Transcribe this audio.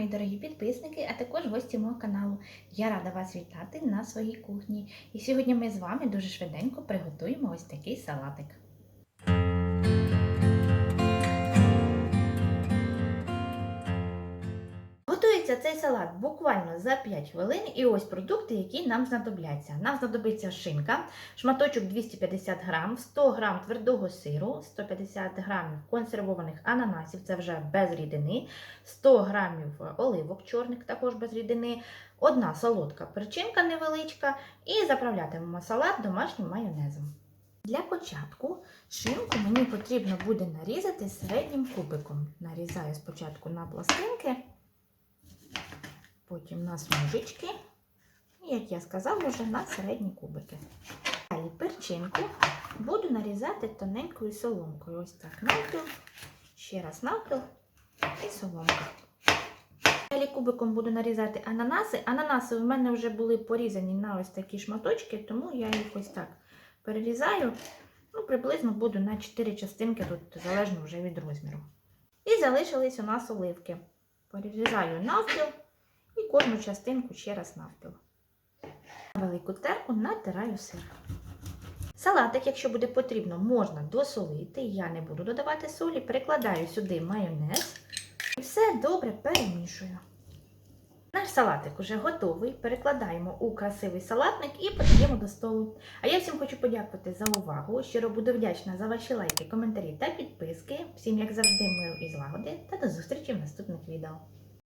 мої дорогі підписники, а також гості мого каналу. Я рада вас вітати на своїй кухні. І сьогодні ми з вами дуже швиденько приготуємо ось такий салатик. Готується цей салат буквально за 5 хвилин. І ось продукти, які нам знадобляться. Нам знадобиться шинка, шматочок 250 грам, 100 грам твердого сиру, 150 грамів консервованих ананасів, це вже без рідини, 100 грамів оливок чорних, також без рідини, одна солодка перчинка невеличка і заправлятимемо салат домашнім майонезом. Для початку шинку мені потрібно буде нарізати середнім кубиком. Нарізаю спочатку на пластинки потім на смужечки, і, як я сказала, вже на середні кубики. Далі перчинку буду нарізати тоненькою соломкою. Ось так навпіл, ще раз навпіл і соломка. Далі кубиком буду нарізати ананаси. Ананаси у мене вже були порізані на ось такі шматочки, тому я їх ось так перерізаю. Ну, приблизно буду на 4 частинки, тут залежно вже від розміру. І залишились у нас оливки. Порізаю навпіл і кожну частинку ще раз навпіл. На велику терку натираю сир. Салатик, якщо буде потрібно, можна досолити. Я не буду додавати солі. Перекладаю сюди майонез і все добре перемішую. Наш салатик уже готовий. Перекладаємо у красивий салатник і подаємо до столу. А я всім хочу подякувати за увагу. Щиро буду вдячна за ваші лайки, коментарі та підписки. Всім, як завжди, миру і злагоди. Та до зустрічі в наступних відео.